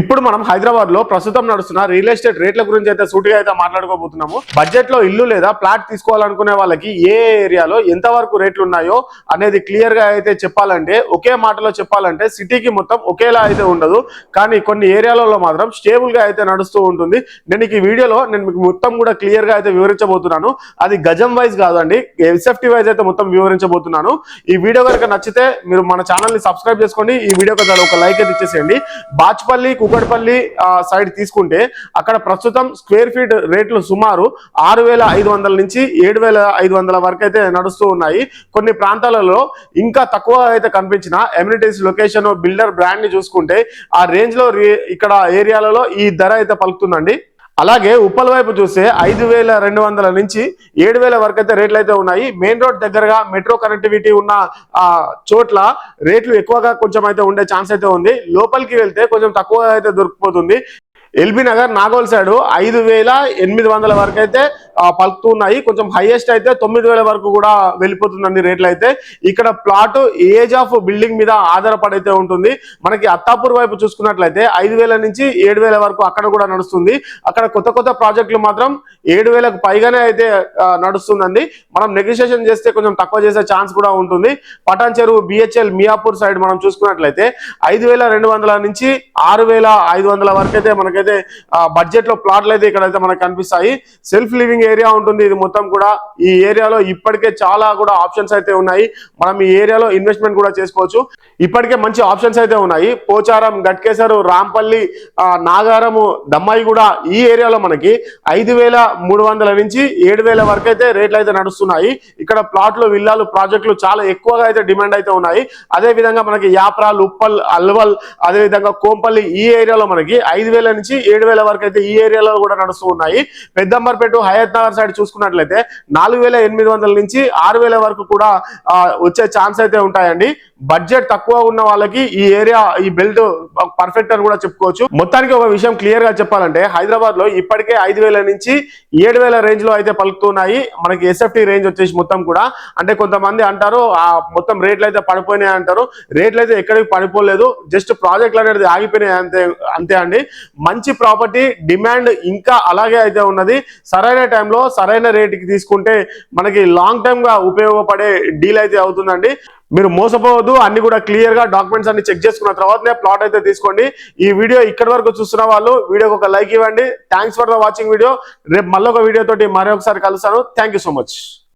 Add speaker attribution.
Speaker 1: ఇప్పుడు మనం హైదరాబాద్లో ప్రస్తుతం నడుస్తున్న రియల్ ఎస్టేట్ రేట్ల గురించి అయితే సూటిగా అయితే మాట్లాడుకోబోతున్నాము. బడ్జెట్లో ఇల్లు లేదా ప్లాట్ తీసుకోవాలనుకునే వాళ్ళకి ఏ ఏరియాలో ఎంత వరకు రేట్లు ఉన్నాయో అనేది క్లియర్గా అయితే చెప్పాలంటే ఒకే మాటలో చెప్పాలంటే సిటీకి మొత్తం ఒకేలా అయితే ఉండదు. కానీ కొన్ని ఏరియాలలో మాత్రం స్టేబుల్గా అయితే నడుస్తూ ఉంటుంది. నేను ఈ వీడియోలో నేను మీకు మొత్తం కూడా క్లియర్గా అయితే వివరించబోతున్నాను. అది గజం వైజ్ కాదండి ఎస్ఎఫ్టీ వైజ్ అయితే మొత్తం వివరించబోతున్నాను. ఈ వీడియో కనుక నచ్చితే మీరు మన ఛానల్ని సబ్స్క్రైబ్ చేసుకోండి. ఈ వీడియో కదా ఒక లైక్ అయితే ఇచ్చేసేయండి. బాచ్పల్లి కూకట్పల్లి సైడ్ తీసుకుంటే అక్కడ ప్రస్తుతం స్క్వేర్ ఫీట్ రేట్లు సుమారు ఆరు వేల ఐదు వందల నుంచి ఏడు వేల ఐదు వందల వరకు అయితే నడుస్తూ ఉన్నాయి. కొన్ని ప్రాంతాలలో ఇంకా తక్కువ అయితే కనిపించిన ఎమ్యూనిటీస్ లొకేషన్ బిల్డర్ బ్రాండ్ని చూసుకుంటే ఆ రేంజ్లో ఇక్కడ ఏరియాలలో ఈ ధర అయితే పలుకుతుందండి. అలాగే ఉప్పల వైపు చూస్తే ఐదు వేల రెండు వందల నుంచి ఏడు వేల వరకు అయితే రేట్లు అయితే ఉన్నాయి. మెయిన్ రోడ్ దగ్గరగా మెట్రో కనెక్టివిటీ ఉన్న చోట్ల రేట్లు ఎక్కువగా కొంచెం అయితే ఉండే ఛాన్స్ అయితే ఉంది. లోపలికి వెళ్తే కొంచెం తక్కువ అయితే దొరికిపోతుంది. ఎల్బీ నగర్ నాగోల్ సైడ్ ఐదు వేల ఎనిమిది వందల వరకు అయితే పలుకుతున్నాయి కొంచెం హైయెస్ట్ అయితే తొమ్మిది వేల వరకు కూడా వెళ్ళిపోతుందండి రేట్లు అయితే. ఇక్కడ ప్లాట్ ఏజ్ ఆఫ్ బిల్డింగ్ మీద ఆధారపడైతే ఉంటుంది. మనకి అత్తాపూర్ వైపు చూసుకున్నట్లయితే ఐదు వేల నుంచి ఏడు వేల వరకు అక్కడ కూడా నడుస్తుంది. అక్కడ కొత్త కొత్త ప్రాజెక్టులు మాత్రం ఏడు వేలకు పైగానే అయితే నడుస్తుందండి. మనం నెగోషియేషన్ చేస్తే కొంచెం తక్కువ చేసే ఛాన్స్ కూడా ఉంటుంది. పటాన్ చెరువు బిహెచ్ఎల్ మియాపూర్ సైడ్ మనం చూసుకున్నట్లయితే ఐదు వేల రెండు వందల నుంచి ఆరు వేల ఐదు వందల వరకు అయితే మనకైతే బడ్జెట్లో ప్లాట్లు అయితే ఇక్కడ అయితే మనకు కనిపిస్తాయి. సెల్ఫ్ లివింగ్ ఏరియా ఉంటుంది. ఇది మొత్తం కూడా ఈ ఏరియాలో ఇప్పటికే చాలా కూడా ఆప్షన్స్ అయితే ఉన్నాయి. మనం ఈ ఏరియాలో ఇన్వెస్ట్మెంట్ కూడా చేసుకోవచ్చు. ఇప్పటికే మంచి ఆప్షన్స్ అయితే ఉన్నాయి. పోచారం గట్కేసరు రాంపల్లి నాగారము దమ్మాయి కూడా ఈ ఏరియాలో మనకి ఐదు వేల మూడు వందల నుంచి ఏడు వేల వరకు అయితే రేట్లు అయితే నడుస్తున్నాయి. ఇక్కడ ప్లాట్లు విల్లాలు ప్రాజెక్టులు చాలా ఎక్కువగా అయితే డిమాండ్ అయితే ఉన్నాయి. అదే విధంగా మనకి యాప్రాల్ ఉప్పల్ అల్వల్ అదే విధంగా కోంపల్లి ఈ ఏరియాలో మనకి ఐదు వేల నుంచి ఏడు వేల వరకు అయితే ఈ ఏరియాలో కూడా నడుస్తూ ఉన్నాయి. పెద్దంబర్పేట హయత్ నగర్ సైడ్ చూసుకున్నట్లయితే నాలుగు వేల ఎనిమిది వందల నుంచి ఆరు వేల వరకు కూడా వచ్చే ఛాన్స్ అయితే ఉంటాయండి. బడ్జెట్ తక్కువ ఉన్న వాళ్ళకి ఈ ఏరియా ఈ బెల్ట్ పర్ఫెక్ట్ అని కూడా చెప్పుకోవచ్చు. మొత్తానికి ఒక విషయం క్లియర్గా చెప్పాలంటే హైదరాబాద్లో ఇప్పటికే ఐదు వేల నుంచి ఏడు వేల రేంజ్లో అయితే పలుకుతున్నాయి. మనకి ఎస్ఎఫ్టీ రేంజ్ వచ్చేసి మొత్తం కూడా. అంటే కొంతమంది అంటారు ఆ మొత్తం రేట్లు అయితే పడిపోయినాయి అంటారు. రేట్లు అయితే ఎక్కడికి పడిపోలేదు. జస్ట్ ప్రాజెక్టులు అనేది ఆగిపోయినాయి అంతే అంతే అండి. మంచి ప్రాపర్టీ డిమాండ్ ఇంకా అలాగే అయితే ఉన్నది. సరైన టైంలో సరైన రేటుకి తీసుకుంటే మనకి లాంగ్ టైమ్గా ఉపయోగపడే డీల్ అయితే అవుతుందండి. మీరు మోసపోవద్దు అన్ని కూడా క్లియర్గా డాక్యుమెంట్స్ అన్ని చెక్ చేసుకున్న తర్వాతనే ప్లాట్ అయితే తీసుకోండి. ఈ వీడియో ఇక్కడి వరకు చూస్తున్న వాళ్ళు వీడియోకి ఒక లైక్ ఇవ్వండి. Thanks for the watching video రేపు మళ్ళీ ఒక వీడియో తోటి మరొకసారి కలుస్తాను. Thank so much